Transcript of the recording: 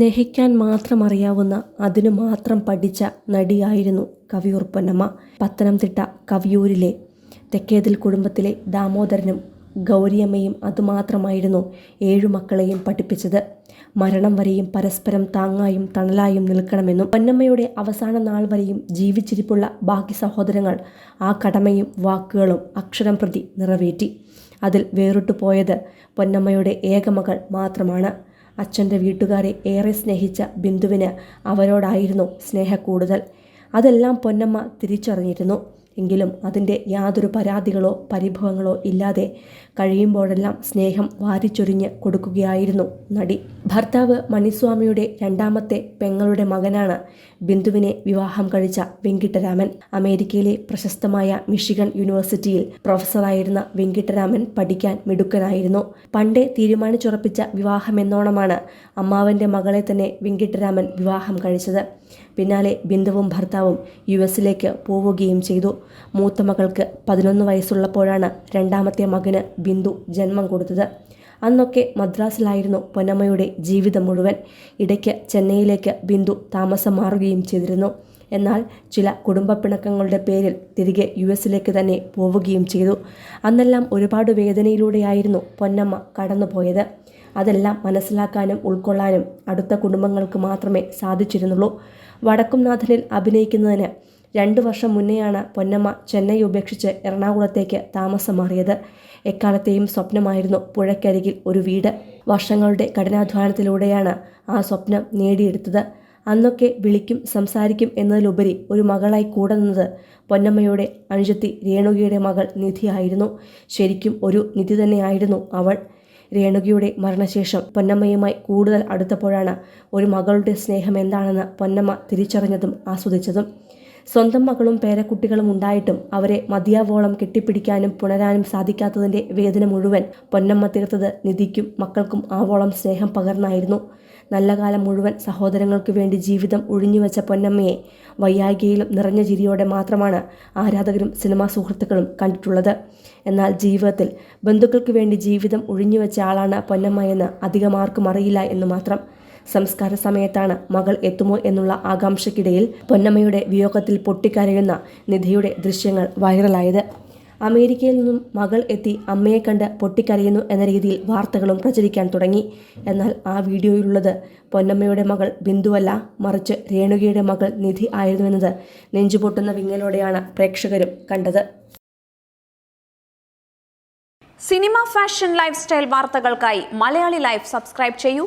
സ്നേഹിക്കാൻ മാത്രം അറിയാവുന്ന അതിനു മാത്രം പഠിച്ച നടിയായിരുന്നു കവിയൂർ പൊന്നമ്മ പത്തനംതിട്ട കവിയൂരിലെ തെക്കേതിൽ കുടുംബത്തിലെ ദാമോദരനും ഗൗരിയമ്മയും അതുമാത്രമായിരുന്നു ഏഴു മക്കളെയും പഠിപ്പിച്ചത്. മരണം വരെയും പരസ്പരം താങ്ങായും തണലായും നിൽക്കണമെന്നും പൊന്നമ്മയുടെ അവസാന നാൾ വരെയും ജീവിച്ചിരിപ്പുള്ള ബാക്കി സഹോദരങ്ങൾ ആ കടമയും വാക്കുകളും അക്ഷരം പ്രതി നിറവേറ്റി. അതിൽ വേറിട്ടു പോയത് പൊന്നമ്മയുടെ ഏകമകൾ മാത്രമാണ്. അച്ഛന്റെ വീട്ടുകാരെ ഏറെ സ്നേഹിച്ച ബിന്ദുവിന് അവരോടായിരുന്നു സ്നേഹ കൂടുതൽ അതെല്ലാം പൊന്നമ്മ തിരിച്ചറിഞ്ഞിരുന്നു. എങ്കിലും അതിന്റെ യാതൊരു പരാതികളോ പരിഭവങ്ങളോ ഇല്ലാതെ കഴിയുമ്പോഴെല്ലാം സ്നേഹം വാരിച്ചൊരിഞ്ഞ് കൊടുക്കുകയായിരുന്നു നടി. ഭർത്താവ് മണിസ്വാമിയുടെ രണ്ടാമത്തെ പെങ്ങളുടെ മകനാണ് ബിന്ദുവിനെ വിവാഹം കഴിച്ച വെങ്കിട്ടരാമൻ. അമേരിക്കയിലെ പ്രശസ്തമായ മിഷിഗൺ യൂണിവേഴ്സിറ്റിയിൽ പ്രൊഫസറായിരുന്ന വെങ്കിട്ടരാമൻ പഠിക്കാൻ മിടുക്കനായിരുന്നു. പണ്ടേ തീരുമാനിച്ചുറപ്പിച്ച വിവാഹമെന്നോണമാണ് അമ്മാവന്റെ മകളെ തന്നെ വെങ്കിട്ടരാമൻ വിവാഹം കഴിച്ചത്. പിന്നാലെ ബിന്ദുവും ഭർത്താവും യു എസിലേക്ക് പോവുകയും ചെയ്തു. മൂത്ത മകൾക്ക് പതിനൊന്ന് വയസ്സുള്ളപ്പോഴാണ് രണ്ടാമത്തെ മകന് ബിന്ദു ജന്മം കൊടുത്തത്. അന്നൊക്കെ മദ്രാസിലായിരുന്നു പൊന്നമ്മയുടെ ജീവിതം മുഴുവൻ. ഇടയ്ക്ക് ചെന്നൈയിലേക്ക് ബിന്ദു താമസം മാറുകയും ചെയ്തിരുന്നു. എന്നാൽ ചില കുടുംബ പിണക്കങ്ങളുടെ പേരിൽ തിരികെ യു എസിലേക്ക് തന്നെ പോവുകയും ചെയ്തു. അന്നെല്ലാം ഒരുപാട് വേദനയിലൂടെയായിരുന്നു പൊന്നമ്മ കടന്നുപോയത്. അതെല്ലാം മനസ്സിലാക്കാനും ഉൾക്കൊള്ളാനും അടുത്ത കുടുംബങ്ങൾക്ക് മാത്രമേ സാധിച്ചിരുന്നുള്ളൂ. വടക്കുംനാഥനിൽ അഭിനയിക്കുന്നതിന് രണ്ടു വർഷം മുന്നെയാണ് പൊന്നമ്മ ചെന്നൈ ഉപേക്ഷിച്ച് എറണാകുളത്തേക്ക് താമസം മാറിയത് എക്കാലത്തെയും സ്വപ്നമായിരുന്നു പുഴയ്ക്കരികിൽ ഒരു വീട്. വർഷങ്ങളുടെ കഠിനാധ്വാനത്തിലൂടെയാണ് ആ സ്വപ്നം നേടിയെടുത്തത്. അന്നൊക്കെ വിളിക്കും സംസാരിക്കും എന്നതിലുപരി ഒരു മകളായി കൂടെ നിന്നത് പൊന്നമ്മയുടെ അനുജത്തി രേണുകയുടെ മകൾ നിധിയായിരുന്നു. ശരിക്കും ഒരു നിധി തന്നെയായിരുന്നു അവൾ. രേണുകയുടെ മരണശേഷം പൊന്നമ്മയുമായി കൂടുതൽ അടുത്തപ്പോഴാണ് ഒരു മകളുടെ സ്നേഹം എന്താണെന്ന് പൊന്നമ്മ തിരിച്ചറിഞ്ഞതും ആസ്വദിച്ചതും. സ്വന്തം മകളും പേരക്കുട്ടികളും ഉണ്ടായിട്ടും അവരെ മതിയാവോളം കെട്ടിപ്പിടിക്കാനും പുണരാനും സാധിക്കാത്തതിന്റെ വേദന മുഴുവൻ പൊന്നമ്മ തീർത്തത് നിധിക്കും മക്കൾക്കും ആവോളം സ്നേഹം പകർന്നായിരുന്നു. നല്ല കാലം മുഴുവൻ സഹോദരങ്ങൾക്ക് വേണ്ടി ജീവിതം ഒഴിഞ്ഞുവെച്ച പൊന്നമ്മയെ വയ്യായികയിലും നിറഞ്ഞ ചിരിയോടെ മാത്രമാണ് ആരാധകരും സിനിമാ സുഹൃത്തുക്കളും കണ്ടിട്ടുള്ളത്. എന്നാൽ ജീവിതത്തിൽ ബന്ധുക്കൾക്ക് വേണ്ടി ജീവിതം ഒഴിഞ്ഞുവെച്ച ആളാണ് പൊന്നമ്മ എന്ന് അധികമാർക്കും അറിയില്ല എന്ന് മാത്രം സംസ്കാര സമയത്താണ് മകൾ എത്തുമോ എന്നുള്ള ആകാംക്ഷയ്ക്കിടയിൽ പൊന്നമ്മയുടെ വിയോഗത്തിൽ പൊട്ടിക്കരയുന്ന നിധിയുടെ ദൃശ്യങ്ങൾ വൈറലായത്. അമേരിക്കയിൽ നിന്നും മകൾ എത്തി അമ്മയെ കണ്ട് പൊട്ടിക്കരയുന്നു എന്ന രീതിയിൽ വാർത്തകളും പ്രചരിക്കാൻ തുടങ്ങി. എന്നാൽ ആ വീഡിയോയിലുള്ളത് പൊന്നമ്മയുടെ മകൾ ബിന്ദുവല്ല മറിച്ച് രേണുകയുടെ മകൾ നിധി ആയിരുന്നുവെന്നത് നെഞ്ചുപൊട്ടുന്ന വിങ്ങലോടെയാണ് പ്രേക്ഷകരും കണ്ടത്. സിനിമ ഫാഷൻ ലൈഫ് സ്റ്റൈൽ വാർത്തകൾക്കായി മലയാളി ലൈഫ് സബ്സ്ക്രൈബ് ചെയ്യൂ.